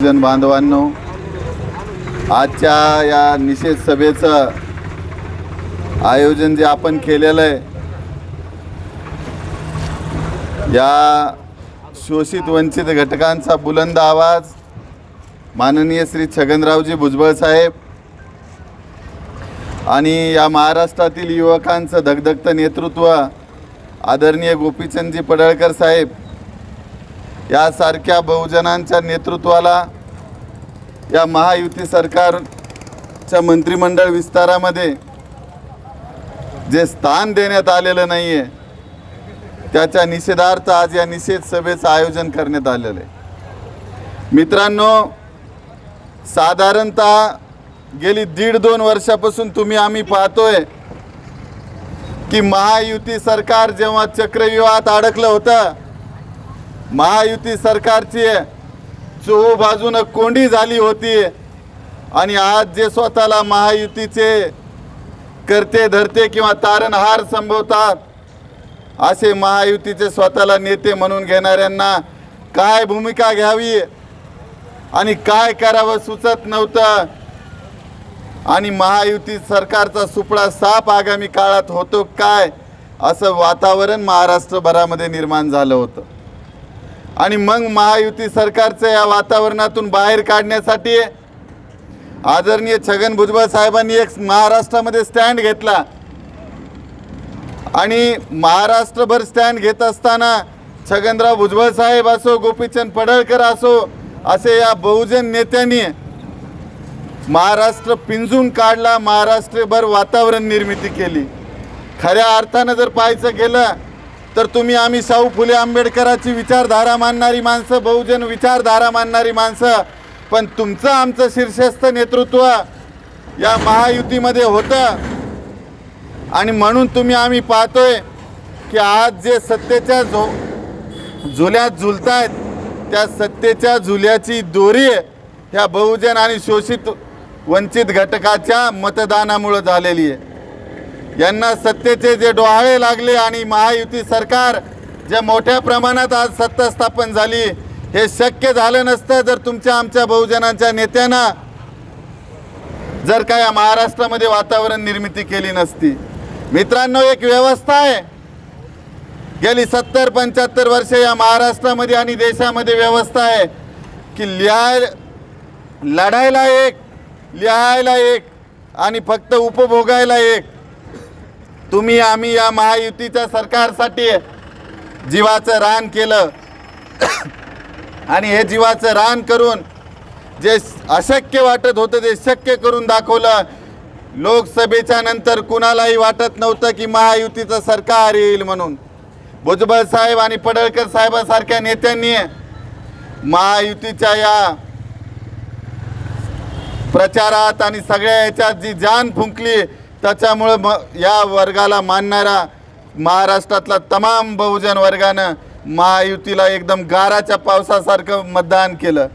जन बांधवांनो आजच्या या निषेध सभेचं आयोजन जे आपण केलेलं आहे या शोषित वंचित घटकांचा बुलंद आवाज माननीय श्री छगनरावजी भुजबळ साहेब आणि या महाराष्ट्रातील युवकांचं धगधगतं नेतृत्व आदरणीय गोपीचंदजी पडळकर साहेब यासारख्या बहुजनांच्या नेतृत्वाला या महायुती सरकारच्या मंत्रिमंडळ विस्तारामध्ये जे स्थान देण्यात आलेलं नाही आहे त्याच्या निषेधार्थ आज या निषेध सभेचं आयोजन करण्यात आलेलं आहे. मित्रांनो साधारणतः गेली दीड दोन वर्षापासून तुम्ही आम्ही पाहतोय की महायुती सरकार जेव्हा चक्रव्यूहात अडकलं होतं महायुती सरकारची चोहो बाजूनं कोंडी झाली होती. आणि आज जे स्वतःला महायुतीचे करते धरते किंवा तारणहार संभवतात असे महायुतीचे स्वतःला नेते म्हणून घेणाऱ्यांना काय भूमिका घ्यावी आणि काय करावं सुचत नव्हतं. आणि महायुती सरकारचा सुपडा साप आगामी काळात होतो काय असं वातावरण महाराष्ट्रभरामध्ये निर्माण झालं होतं. आणि मग महायुती सरकारचं या वातावरणातून बाहेर काढण्यासाठी आदरणीय छगन भुजबळ साहेबांनी एक महाराष्ट्रामध्ये स्टँड घेतला. आणि महाराष्ट्रभर स्टँड घेत असताना छगनराव भुजबळ साहेब असो गोपीचंद पडळकर असो असे या बहुजन नेत्यांनी महाराष्ट्र पिंजून काढला महाराष्ट्रभर वातावरण निर्मिती केली. खऱ्या अर्थानं जर पाहायचं गेलं तर तुम्ही आम्ही शाहू फुले आंबेडकराची विचारधारा मानणारी माणसं बहुजन विचारधारा मानणारी माणसं. पण तुमचं आमचं शीर्षस्थ नेतृत्व या महायुतीमध्ये होतं. आणि म्हणून तुम्ही आम्ही पाहतोय की आज जे सत्तेच्या झो झुल्यात झुलतायत त्या सत्तेच्या झुल्याची दोरी ह्या बहुजन आणि शोषित वंचित घटकाच्या मतदानामुळं झालेली आहे. यांना सत्तेचे जे डोहाळे लागले आणि महायुती सरकार जे मोठ्या प्रमाणात आज सत्ता स्थापन झाली हे शक्य झालं नसतं जर तुमच्या आमच्या बहुजनांच्या नेत्यांना जर का या महाराष्ट्रामध्ये वातावरण निर्मिती केली नसती. मित्रांनो एक व्यवस्था आहे. गेली सत्तर पंच्याहत्तर वर्ष या महाराष्ट्रामध्ये आणि देशामध्ये व्यवस्था आहे की लिहाय लढायला एक लिहायला एक आणि फक्त उपभोगायला एक. तुम्ही आम्ही या महायुतीच्या सरकारसाठी जीवाचं रान केलं. आणि हे जीवाचं रान करून जे अशक्य वाटत होतं ते शक्य करून दाखवलं. लोकसभेच्या नंतर कुणालाही वाटत नव्हतं की महायुतीचं सरकार येईल म्हणून. भुजबळ साहेब आणि पडळकर साहेबांसारख्या नेत्यांनी महायुतीच्या या प्रचारात आणि सगळ्या याच्यात जी जान फुंकली त्याच्यामुळं म या वर्गाला मानणारा महाराष्ट्रातला तमाम बहुजन वर्गानं महायुतीला एकदम गाराच्या पावसासारखं मतदान केलं.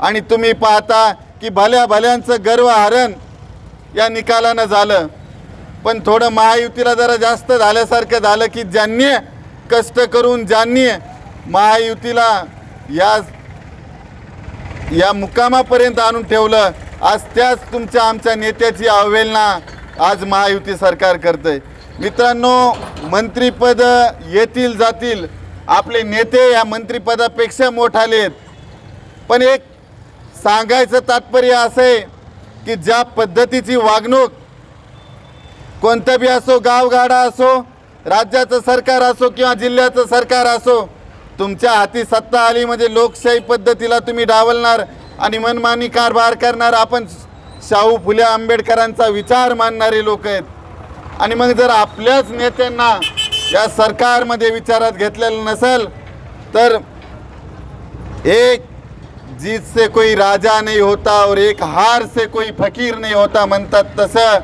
आणि तुम्ही पाहता की भल्या भल्यांचं गर्वहरण या निकालानं झालं. पण थोडं महायुतीला जरा जास्त झाल्यासारखं झालं की ज्यांनी कष्ट करून ज्यांनी महायुतीला या या मुकामापर्यंत आणून ठेवलं आज त्याच तुमच्या आमच्या नेत्याची अवहेलना आज महायुती सरकार करतंय. मित्रांनो मंत्रीपद येतील जातील. आपले नेते या मंत्रिपदापेक्षा मोठाले आहेत. पण एक सांगायचं तात्पर्य असं आहे की ज्या पद्धतीची वागणूक कोणतं बी असो गावगाडा असो राज्याचं सरकार असो किंवा जिल्ह्याचं सरकार असो तुमच्या हाती सत्ता आली म्हणजे लोकशाही पद्धतीला तुम्ही डावलणार आणि मनमानी कारभार करणार. आपण शाहू फुले आंबेडकरांचा विचार मानणारे लोक आहेत. आणि मग जर आपल्याच नेत्यांना या सरकारमध्ये विचारात घेतलेलं नसेल तर एक जीत से कोई राजा नाही होता और एक हार से कोई फकीर नाही होता म्हणतात तसं.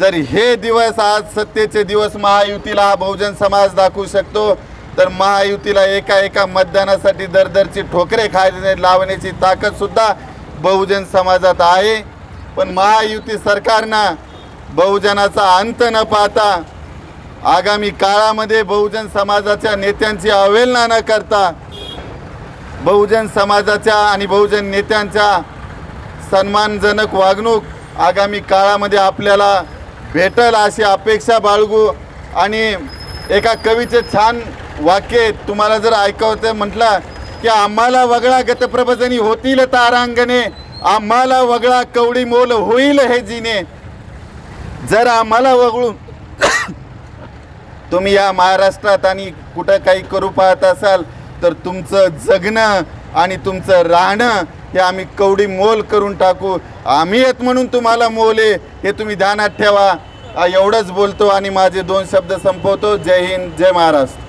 जर हे दिवस आज सत्तेचे दिवस महायुतीला हा बहुजन समाज दाखवू शकतो तर महायुतीला एका एका मतदानासाठी दरदरची ठोकरे खायला लावण्याची ताकदसुद्धा बहुजन समाजात आहे. पण महायुती सरकारनं बहुजनाचा अंत न पाहता आगामी काळामध्ये बहुजन समाजाच्या नेत्यांची अवहेलना न करता बहुजन समाजाच्या आणि बहुजन नेत्यांच्या सन्मानजनक वागणूक आगामी काळामध्ये आपल्याला भेटल अशी अपेक्षा बाळगू आणि एका कवीचे छान वाक्य तुम्हाला जर ऐकावतं म्हटलं की आम्हाला वगळा गतप्रभजनी होतील तारांगणे. आम्हाला वगळा कवडी मोल होईल हे जिने. जर आम्हाला वगळून तुम्ही या महाराष्ट्रात आणि कुठं काही करू पाहत असाल तर तुमचं जगणं आणि तुमचं राहणं हे आम्ही कवडी मोल करून टाकू. आम्ही येत म्हणून तुम्हाला मोल आहे हे तुम्ही ध्यानात ठेवा. एवढंच बोलतो आणि माझे दोन शब्द संपवतो. जय हिंद जय महाराष्ट्र.